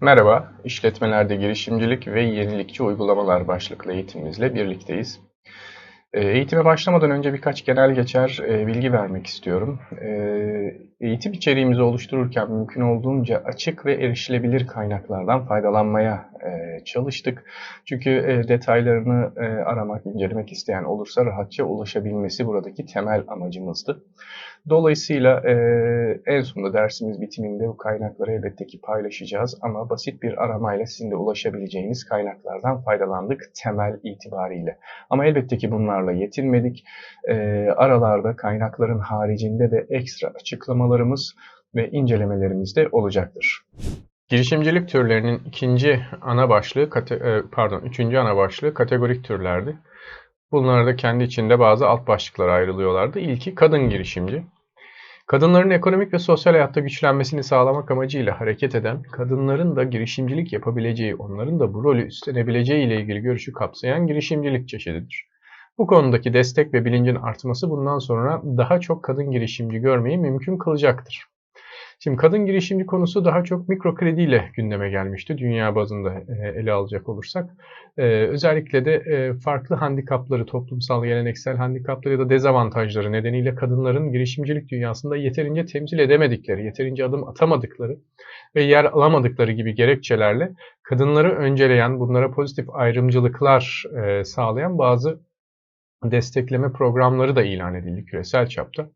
Merhaba, işletmelerde girişimcilik ve yenilikçi uygulamalar başlıklı eğitimimizle birlikteyiz. Ee, Eğitime başlamadan önce birkaç genel geçer e, bilgi vermek istiyorum. Ee, Eğitim içeriğimizi oluştururken mümkün olduğunca açık ve erişilebilir kaynaklardan faydalanmaya çalıştık. Çünkü e, detaylarını e, aramak, incelemek isteyen olursa rahatça ulaşabilmesi buradaki temel amacımızdı. Dolayısıyla e, en sonunda dersimiz bitiminde bu kaynakları elbette ki paylaşacağız ama basit bir aramayla sizin de ulaşabileceğiniz kaynaklardan faydalandık temel itibariyle. Ama elbette ki bunlarla yetinmedik. E, aralarda kaynakların haricinde de ekstra açıklamalarımız ve incelemelerimiz de olacaktır. Girişimcilik türlerinin ikinci ana başlığı, e, pardon, üçüncü ana başlığı kategorik türlerdi. Bunlar da kendi içinde bazı alt başlıklara ayrılıyorlardı. İlki kadın girişimci. Kadınların ekonomik ve sosyal hayatta güçlenmesini sağlamak amacıyla hareket eden, kadınların da girişimcilik yapabileceği, onların da bu rolü üstlenebileceği ile ilgili görüşü kapsayan girişimcilik çeşididir. Bu konudaki destek ve bilincin artması bundan sonra daha çok kadın girişimci görmeyi mümkün kılacaktır. Şimdi kadın girişimci konusu daha çok mikro krediyle gündeme gelmişti dünya bazında e, ele alacak olursak. Ee, özellikle de e, farklı handikapları, toplumsal geleneksel handikapları ya da dezavantajları nedeniyle kadınların girişimcilik dünyasında yeterince temsil edemedikleri, yeterince adım atamadıkları ve yer alamadıkları gibi gerekçelerle kadınları önceleyen, bunlara pozitif ayrımcılıklar e, sağlayan bazı destekleme programları da ilan edildi küresel çapta.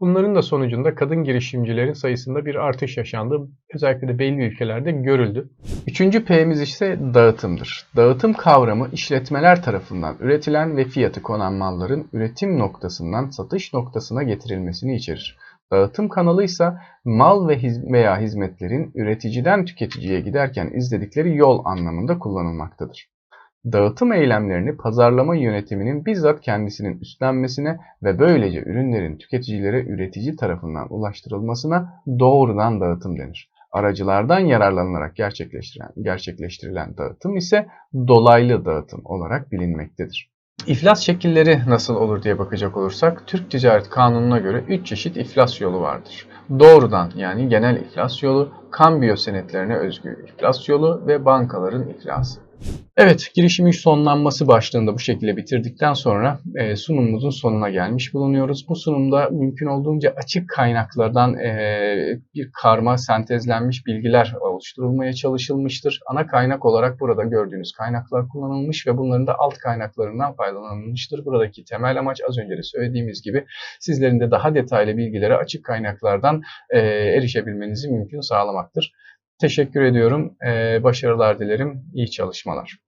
Bunların da sonucunda kadın girişimcilerin sayısında bir artış yaşandı. Özellikle de belli ülkelerde görüldü. Üçüncü P'miz ise dağıtımdır. Dağıtım kavramı işletmeler tarafından üretilen ve fiyatı konan malların üretim noktasından satış noktasına getirilmesini içerir. Dağıtım kanalı ise mal ve hiz- veya hizmetlerin üreticiden tüketiciye giderken izledikleri yol anlamında kullanılmaktadır dağıtım eylemlerini pazarlama yönetiminin bizzat kendisinin üstlenmesine ve böylece ürünlerin tüketicilere üretici tarafından ulaştırılmasına doğrudan dağıtım denir. Aracılardan yararlanılarak gerçekleştirilen, gerçekleştirilen dağıtım ise dolaylı dağıtım olarak bilinmektedir. İflas şekilleri nasıl olur diye bakacak olursak Türk Ticaret Kanunu'na göre 3 çeşit iflas yolu vardır. Doğrudan yani genel iflas yolu, kambiyo senetlerine özgü iflas yolu ve bankaların iflası. Evet, girişimin sonlanması başlığında bu şekilde bitirdikten sonra e, sunumumuzun sonuna gelmiş bulunuyoruz. Bu sunumda mümkün olduğunca açık kaynaklardan e, bir karma sentezlenmiş bilgiler oluşturulmaya çalışılmıştır. Ana kaynak olarak burada gördüğünüz kaynaklar kullanılmış ve bunların da alt kaynaklarından faydalanılmıştır. Buradaki temel amaç az önce de söylediğimiz gibi sizlerin de daha detaylı bilgilere açık kaynaklardan e, erişebilmenizi mümkün sağlamaktır. Teşekkür ediyorum. E, başarılar dilerim. İyi çalışmalar.